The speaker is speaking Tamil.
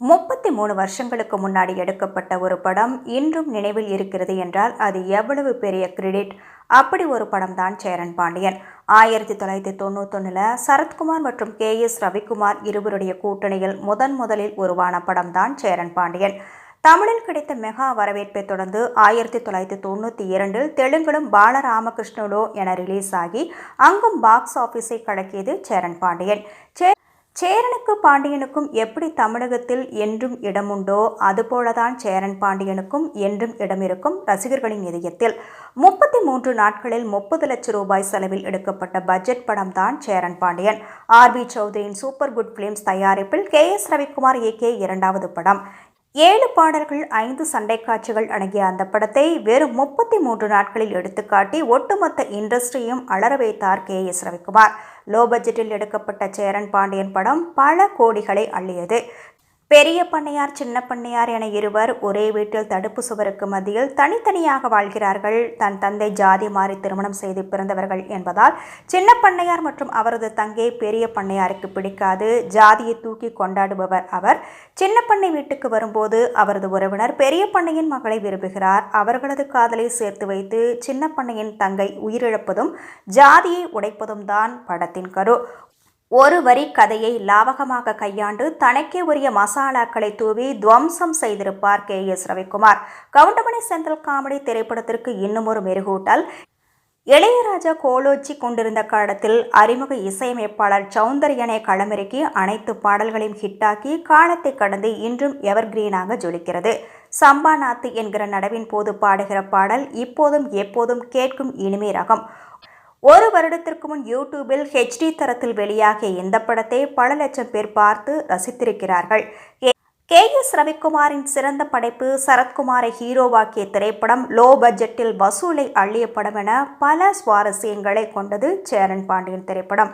முப்பத்தி மூணு வருஷங்களுக்கு முன்னாடி எடுக்கப்பட்ட ஒரு படம் இன்றும் நினைவில் இருக்கிறது என்றால் அது எவ்வளவு பெரிய கிரெடிட்? அப்படி ஒரு படம் தான் சேரன் பாண்டியன். ஆயிரத்தி தொள்ளாயிரத்தி தொண்ணூத்தொன்னுல சரத்குமார் மற்றும் கே எஸ் ரவிக்குமார் இருவருடைய கூட்டணியில் முதன் முதலில் உருவான படம் தான் சேரன் பாண்டியன். தமிழில் கிடைத்த மெகா வரவேற்பை தொடர்ந்து ஆயிரத்தி தொள்ளாயிரத்தி தொண்ணூற்றி இரண்டில் தெலுங்கிலும் பாலராமகிருஷ்ணனோ என ரிலீஸ் ஆகி அங்கும் பாக்ஸ் ஆஃபீஸை கலக்கியது சேரன் பாண்டியன். சே சேரனுக்கு பாண்டியனுக்கும் எப்படி தமிழகத்தில் என்றும் இடமுண்டோ அதுபோலதான் சேரன் பாண்டியனுக்கும் என்றும் இடம் இருக்கும் ரசிகர்களின் இதயத்தில். முப்பத்தி மூன்று நாட்களில் முப்பது லட்சம் ரூபாய் செலவில் எடுக்கப்பட்ட பட்ஜெட் படம் தான் சேரன் பாண்டியன். ஆர் பி சௌத்ரியின் சூப்பர் குட் பிலிம்ஸ் தயாரிப்பில் கே எஸ் ரவிக்குமார் இயக்கிய இரண்டாவது படம். ஏழு பாடல்கள் ஐந்து சண்டை காட்சிகள் அடங்கிய அந்த படத்தை வெறும் முப்பத்தி மூன்று நாட்களில் எடுத்துக்காட்டி ஒட்டுமொத்த இண்டஸ்ட்ரியும் அலர வைத்தார் கே எஸ் ரவிக்குமார். லோ பட்ஜெட்டில் எடுக்கப்பட்ட சேரன் பாண்டியன் படம் பல கோடிகளை அள்ளியது. பெரிய பண்ணையார் சின்ன பண்ணையார் என இருவர் ஒரே வீட்டில் தடுப்பு சுவருக்கு மத்தியில் தனித்தனியாக வாழ்கிறார்கள். தன் தந்தை ஜாதி மாறி திருமணம் செய்து பிறந்தவர்கள் என்பதால் சின்ன பண்ணையார் மற்றும் அவரது தங்கை பெரிய பண்ணையாருக்கு பிடிக்காது. ஜாதியை தூக்கி கொண்டாடுபவர் அவர். சின்ன பண்ணை வீட்டுக்கு வரும்போது அவரது உறவினர் பெரிய பண்ணையின் மகளை விரும்புகிறார். அவர்களது காதலை சேர்த்து வைத்து சின்ன பண்ணையின் தங்கை உயிரிழப்பதும் ஜாதியை உடைப்பதும் தான் படத்தின் கரு. ஒரு வரி கதையை லாவகமாக கையாண்டு தனக்கே உரிய மசாலாக்களை தூவி துவம்சம் செய்திருப்பார் K S Ravikumar. Goundamani Senthil comedy திரைப்படத்திற்கு இன்னும் ஒரு மெருகூட்டல். இளையராஜா கோலோச்சி கொண்டிருந்த காலத்தில் அறிமுக இசையமைப்பாளர் சௌந்தர்யனை களமிறக்கி அனைத்து பாடல்களையும் ஹிட்டாக்கி காலத்தை கடந்து இன்றும் எவர்கிரீனாக ஜொலிக்கிறது. சம்பாநாத்து என்கிற நடவின் போது பாடுகிற பாடல் இப்போதும் எப்போதும் கேட்கும் இனிமே ரகம். ஒரு வருடத்திற்கு முன் யூடியூபில் ஹெச்டி தரத்தில் வெளியாகிய இந்த படத்தை பல லட்சம் பேர் பார்த்து ரசித்திருக்கிறார்கள். கே எஸ் ரவிக்குமாரின் சிறந்த படைப்பு சரத்குமாரை ஹீரோவாக்கிய திரைப்படம் லோ பட்ஜெட்டில் வசூலை அள்ளிய படம் என பல சுவாரஸ்யங்களை கொண்டது சேரன் பாண்டியன் திரைப்படம்.